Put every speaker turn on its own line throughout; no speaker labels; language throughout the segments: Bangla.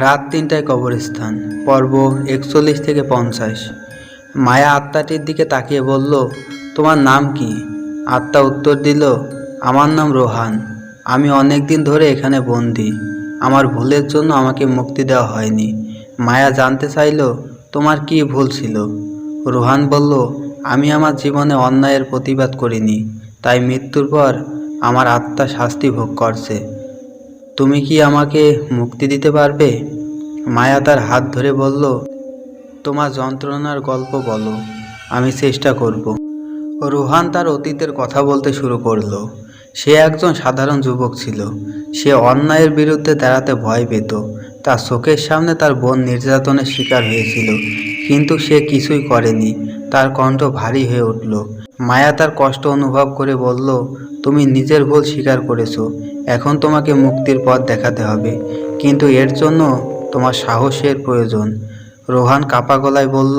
রাত তিনটায় কবরস্থান, পর্ব একচল্লিশ থেকে পঞ্চাশ। মায়া আত্মাটির দিকে তাকিয়ে বলল, তোমার নাম কি? আত্মা উত্তর দিল, আমার নাম রোহান। আমি অনেক দিন ধরে এখানে বন্দি। আমার ভুলের জন্য আমাকে মুক্তি দেওয়া হয়নি মায়া জানতে চাইল, তোমার কি ভুল ছিল? রোহান বলল, আমি আমার জীবনে অন্যায়ের প্রতিবাদ করিনি। তাই মৃত্যুর পর আমার আত্মা শাস্তি ভোগ করছে। তুমি কি আমাকে মুক্তি দিতে পারবে? মায়া তার হাত ধরে বলল, তোমার যন্ত্রণার গল্প বলো, আমি চেষ্টা করব। রুহান তার অতীতের কথা বলতে শুরু করল। সে একজন সাধারণ যুবক ছিল। সে অন্যায়ের বিরুদ্ধে দাঁড়াতে ভয় পেত। তার চোখের সামনে তার বোন নির্যাতনের শিকার হয়েছিল। কিন্তু সে কিছুই করেনি। তার কণ্ঠ ভারী হয়ে উঠল। মায়া তার কষ্ট অনুভব করে বলল, তুমি নিজের ভুল স্বীকার করেছ, এখন তোমাকে মুক্তির পথ দেখাতে হবে। কিন্তু এর জন্য তোমার সাহসের প্রয়োজন। রোহান কাপা গলায় বলল,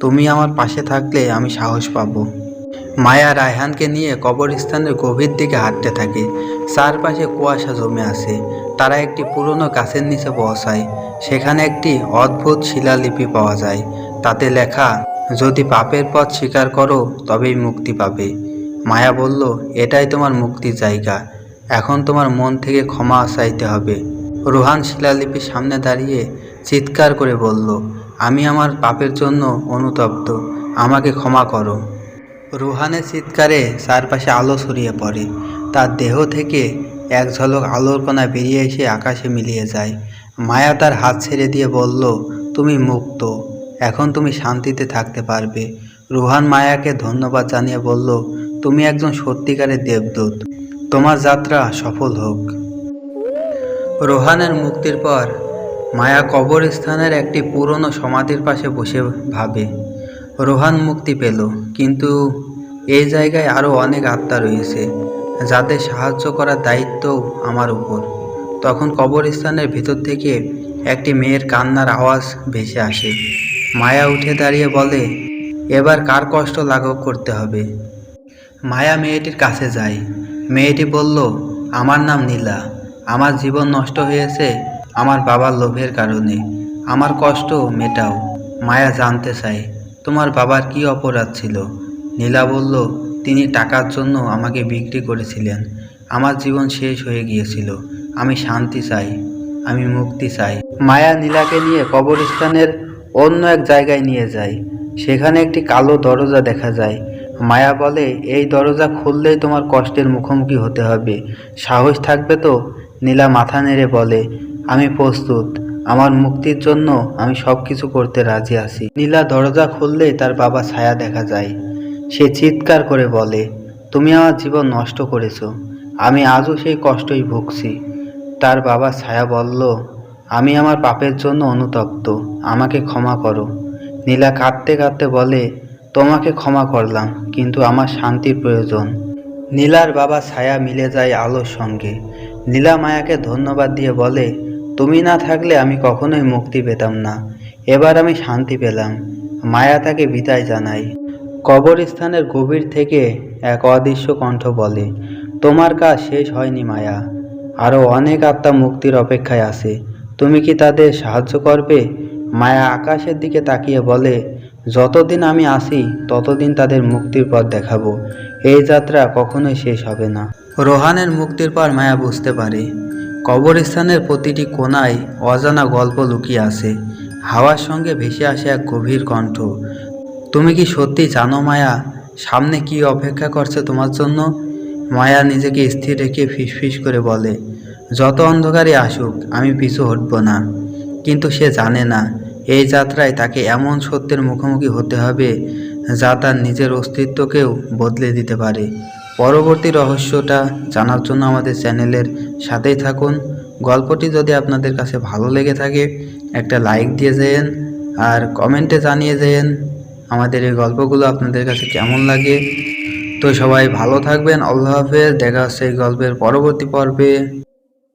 তুমি আমার পাশে থাকলে আমি সাহস পাবো। মায়া রায়হানকে নিয়ে কবরস্থানের গভীর দিকে হাঁটতে থাকে। চারপাশে কুয়াশা জমে আছে। তারা একটি পুরনো গাছের নিচে পৌঁছায় সেখানে একটি অদ্ভুত শিলালিপি পাওয়া যায়। তাতে লেখা যদি পাপের পথ স্বীকার করো, তবেই মুক্তি পাবে। মায়া বলল, এটাই তোমার মুক্তির জায়গা। এখন তোমার মন থেকে ক্ষমা চাইতে হবে। রোহান শিলালিপির সামনে দাঁড়িয়ে চিৎকার করে বলল, আমি আমার পাপের জন্য অনুতপ্ত। আমাকে ক্ষমা করো। রুহানের চিৎকারে চারপাশে আলো ছড়িয়ে পড়ে। তার দেহ থেকে এক ঝলক আলোর কণা বেরিয়ে এসে আকাশে মিলিয়ে যায়। মায়া তার হাত ছেড়ে দিয়ে বলল, তুমি মুক্ত। এখন তুমি শান্তিতে থাকতে পারবে। রুহান মায়াকে ধন্যবাদ জানিয়ে বলল, তুমি একজন সত্যিকারের দেবদূত। তোমার যাত্রা সফল হোক। রোহানের মুক্তির পর মায়া কবরস্থানের একটি পুরনো সমাধির পাশে বসে ভাবে। রোহান মুক্তি পেল, কিন্তু এই জায়গায় আরও অনেক আত্মা রয়েছে, যাদের সাহায্য করার দায়িত্ব আমার উপর। তখন কবরস্থানের ভিতর থেকে একটি মেয়ের কান্নার আওয়াজ ভেসে আসে। মায়া উঠে দাঁড়িয়ে বলে, এবার কার কষ্ট লাঘব করতে হবে? মায়া মেয়েটির কাছে যায়। মেয়েটি বলল, আমার নাম নীলা। আমার জীবন নষ্ট হয়েছে আমার বাবার লোভের কারণে। আমার কষ্ট মেটাও মায়া জানতে চায়, তোমার বাবার কি অপরাধ ছিল? নীলা বলল, তিনি টাকার জন্য আমাকে বিক্রি করেছিলেন। আমার জীবন শেষ হয়ে গিয়েছিল। আমি শান্তি চাই। আমি মুক্তি চাই মায়া নীলাকে নিয়ে কবরস্থানের অন্য এক জায়গায় নিয়ে যায়। সেখানে একটি কালো দরজা দেখা যায়। মায়া বলে, এই দরজা খুললেই তোমার কষ্টের মুখোমুখি হতে হবে। সাহস থাকবে তো? নীলা মাথা নেড়ে বলে, আমি প্রস্তুত। আমার মুক্তির জন্য আমি সব কিছু করতে রাজি আছি। নীলা দরজা খুললেই তার বাবা ছায়া দেখা যায়। সে চিৎকার করে বলে, তুমি আমার জীবন নষ্ট করেছ। আমি আজও সেই কষ্টই ভুগছি। তার বাবা ছায়া বলল আমি আমার পাপের জন্য অনুতপ্ত, আমাকে ক্ষমা করো। নীলা কাঁদতে কাঁদতে বলে, তোমাকে ক্ষমা করলাম, কিন্তু আমার শান্তির প্রয়োজন। নীলার বাবা ছায়া মিলে যায় আলোর সঙ্গে। নীলা মায়াকে ধন্যবাদ দিয়ে বলে, তুমি না থাকলে আমি কখনোই মুক্তি পেতাম না। এবার আমি শান্তি পেলাম। মায়া তাকে বিদায় জানাই কবরস্থানের গভীর থেকে এক অদৃশ্য কণ্ঠ বলে, তোমার কাজ শেষ হয়নি মায়া। আরও অনেক আত্মা মুক্তির অপেক্ষায় আছে। তুমি কি তাদের সাহায্য করবে? মায়া আকাশের দিকে তাকিয়ে বলে, যতদিন আমি আসি, ততদিন তাদের মুক্তির পথ দেখাবো। এই যাত্রা কখনোই শেষ হবে না। রোহানের মুক্তির পর মায়া বুঝতে পারে, কবরস্থানের প্রতিটি কোনায় অজানা গল্প লুকিয়ে আছে। হাওয়ার সঙ্গে ভেসে আসে এক গভীর কণ্ঠ, তুমি কি সত্যি জানো মায়া, সামনে কি অপেক্ষা করছে তোমার জন্য? মায়া নিজেকে স্থির রেখে ফিসফিস করে বলে যত অন্ধকারে আসুক, আমি পিছু হটব না। কিন্তু সে জানে না, এই যাত্রায় তাকে এমন সত্যের মুখোমুখি হতে হবে যা তার নিজের অস্তিত্বকেও বদলে দিতে পারে। পরবর্তী রহস্যটা জানার জন্য আমাদের চ্যানেলের সাথেই থাকুন। গল্পটি যদি আপনাদের কাছে ভালো লেগে থাকে, একটা লাইক দিয়ে যেন আর কমেন্টে জানিয়ে যেন আমাদের এই গল্পগুলো আপনাদের কাছে কেমন লাগে। তো সবাই ভালো থাকবেন, আল্লাহ হাফেজ, দেখা হচ্ছে এই গল্পের পরবর্তী পর্বে।